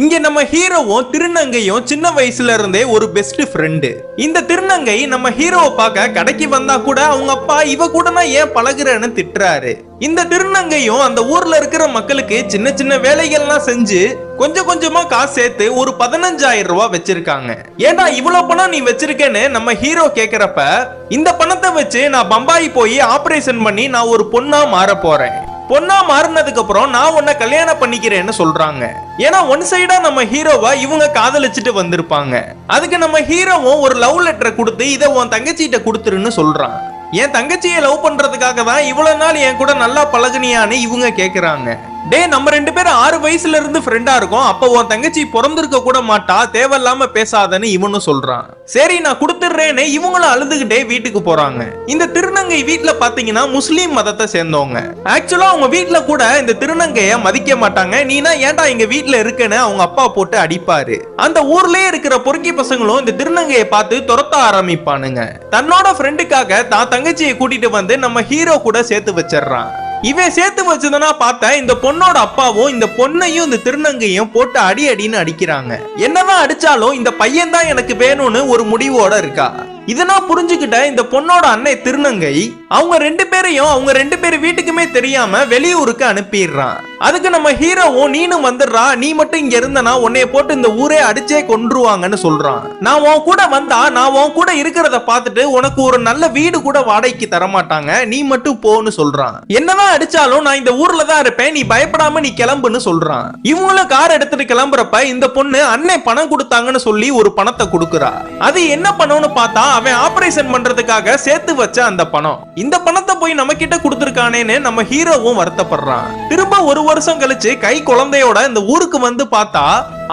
இங்க நம்ம ஹீரோவும் திருநங்கையும் சின்ன வயசுல இருந்தே ஒரு பெஸ்ட் ஃப்ரெண்டு இந்த திருநங்கை நம்ம ஹீரோவை பார்க்க கடைக்கு வந்தா கூட அவங்க அப்பா இவ கூட நான் ஏன் பழகுறேன்னு திட்டுறாரு. இந்த திருநங்கையும் அந்த ஊர்ல இருக்கிற மக்களுக்கு சின்ன சின்ன வேலைகள்லாம் செஞ்சு கொஞ்சம் கொஞ்சமா காசு சேர்த்து ஒரு பதினஞ்சாயிரம் ரூபாய் வச்சிருக்காங்க. ஏன்னா இவ்வளவு பணம் நீ வச்சிருக்கேன்னு நம்ம ஹீரோ கேக்குறப்ப இந்த பணத்தை வச்சு நான் பம்பாய் போய் ஆபரேஷன் பண்ணி நான் ஒரு பொண்ணா மாற போறேன். பொண்ணா மாறினதுக்கு அப்புறம் நான் உன்னை கல்யாணம் பண்ணிக்கிறேன்னு சொல்றாங்க. ஏன்னா ஒன் சைடா நம்ம ஹீரோவை இவங்க காதலிச்சுட்டு வந்திருப்பாங்க. அதுக்கு நம்ம ஹீரோவும் ஒரு லவ் லெட்டரை கொடுத்து இதை உன் தங்கச்சிகிட்ட கொடுத்துருன்னு சொல்றான். என் தங்கச்சியை லவ் பண்றதுக்காக தான் இவ்வளவு நாள் என் கூட நல்லா பழகுனியான்னு இவங்க கேக்குறாங்க. டே நம்ம ரெண்டு பேரும் ஆறு வயசுல இருந்து ஃப்ரெண்டா இருக்கோம். அப்போ உன் தங்கச்சி பிறந்திருக்க கூட மாட்டா. தேவையில்லாம பேசாதன்னு இவனும் சொல்றான். சரி நான் கொடுத்துடுறேன்னு இவங்களும் அழுதுகிட்டே வீட்டுக்கு போறாங்க. இந்த திருநங்கை வீட்டுல பாத்தீங்கன்னா முஸ்லீம் மதத்தை சேர்ந்தவங்க. ஆக்சுவலா அவங்க வீட்டுல கூட இந்த திருநங்கைய மதிக்க மாட்டாங்க. நீனா ஏன்டா எங்க வீட்டுல இருக்கேன்னு அவங்க அப்பா போட்டு அடிப்பாரு. அந்த ஊர்லயே இருக்கிற பொறுக்கி பசங்களும் இந்த திருநங்கையை பார்த்து துரத்த ஆரம்பிப்பானுங்க. தன்னோட ஃப்ரெண்டுக்காக தான் தங்கச்சியை கூட்டிட்டு வந்து நம்ம ஹீரோ கூட சேர்த்து வச்சிடுறான். இவன் சேர்த்து வச்சதுனா பார்த்தேன் இந்த பொண்ணோட அப்பாவும் இந்த பொண்ணையும் இந்த திருநங்கையும் போட்டு அடி அடின்னு அடிக்கிறாங்க. என்னதான் அடிச்சாலும் இந்த பையன் தான் எனக்கு வேணும்னு ஒரு முடிவோட இருக்கா? இதெல்லாம் புரிஞ்சுக்கிட்ட இந்த பொண்ணோட அன்னை திருநங்கை அவங்க ரெண்டு பேரையும் அவங்க ரெண்டு பேர் வீட்டுக்குமே தெரியாம வெளியூருக்கு அனுப்பிடுறான். அதுக்கு நம்ம ஹீரோவும் நீனும் வந்துடுறா நீ மட்டும் இங்க இருந்தனா உன்னைய போட்டு இந்த ஊரே அடிச்சே கொன்றுவாங்கன்னு சொல்றான். நான் உன் கூட வந்தா நான் உன் கூட இருக்கிறத பார்த்துட்டு உனக்கு ஒரு நல்ல வீடு கூட வாடகைக்கு தர மாட்டாங்க நீ மட்டும் போன்னு சொல்றான். என்னதான் அடிச்சாலும் நான் இந்த ஊர்ல தான் இருப்பேன் நீ பயப்படாம நீ கிளம்புன்னு சொல்றான். இவங்களும் கார் எடுத்துட்டு கிளம்புறப்ப இந்த பொண்ணு அன்னை பணம் கொடுத்தாங்கன்னு சொல்லி ஒரு பணத்தை கொடுக்குறா. அது என்ன பண்ணுன்னு பார்த்தா அவன் ஆபரேஷன் பண்றதுக்காக சேர்த்து வச்ச அந்த பணம். இந்த பணத்தை போய் நம்ம கிட்ட கொடுத்துருக்கானேன்னு நம்ம ஹீரோவும் வருத்தப்படுறான். திரும்ப ஒரு வருஷம் கழிச்சு கை குழந்தையோட இந்த ஊருக்கு வந்து பார்த்தா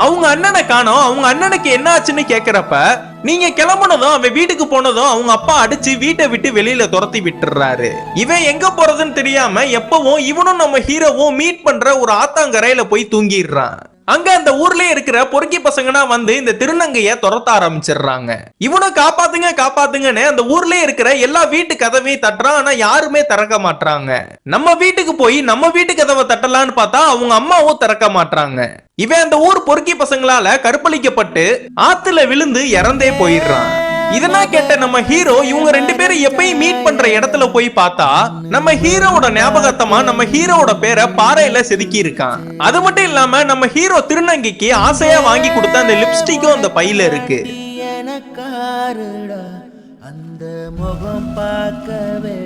அவங்க அண்ணனை காணோம். அவங்க அண்ணனுக்கு என்ன ஆச்சுன்னு கேக்குறப்ப நீங்க கிளம்புனதும் அவன் வீட்டுக்கு போனதும் அவங்க அப்பா அடிச்சு வீட்டை விட்டு வெளியில துரத்தி விட்டுறாரு. இவன் எங்க போறதுன்னு தெரியாம எப்பவும் இவனும் நம்ம ஹீரோவும் மீட் பண்ற ஒரு ஆத்தாங்கரையில போய் தூங்கிடுறான். அங்க அந்த ஊர்லயே இருக்கிற பொறுக்கி பசங்கனா வந்து இந்த திருநங்கைய துரத்த ஆரம்பிச்சிடுறாங்க. இவனை காப்பாத்துங்க காப்பாத்துங்கன்னு அந்த ஊர்லயே இருக்கிற எல்லா வீட்டு கதவையும் தட்டுறான். ஆனா யாருமே திறக்க மாட்டாங்க நம்ம வீட்டுக்கு போய் நம்ம வீட்டு கதவை தட்டலான்னு பார்த்தா அவங்க அம்மாவும் திறக்க மாட்டாங்க இவன் அந்த ஊர் பொறுக்கி பசங்களால கற்பழிக்கப்பட்டு ஆத்துல விழுந்து இறந்தே போயிடுறான். இதெல்லாம் கேட்ட நம்ம ஹீரோ இவங்க ரெண்டு பேரும் எப்பயும் பண்ற இடத்துல போய் பார்த்தா நம்ம ஹீரோவோட ஞாபகத்தமா நம்ம ஹீரோவோட பேரை பாறையில செதுக்கி இருக்கான். அது மட்டும் இல்லாம நம்ம ஹீரோ திருநங்கைக்கு ஆசையா வாங்கி கொடுத்த அந்த லிப்ஸ்டிக்கும் அந்த பையில இருக்கு. அந்த முகம் பார்க்கவே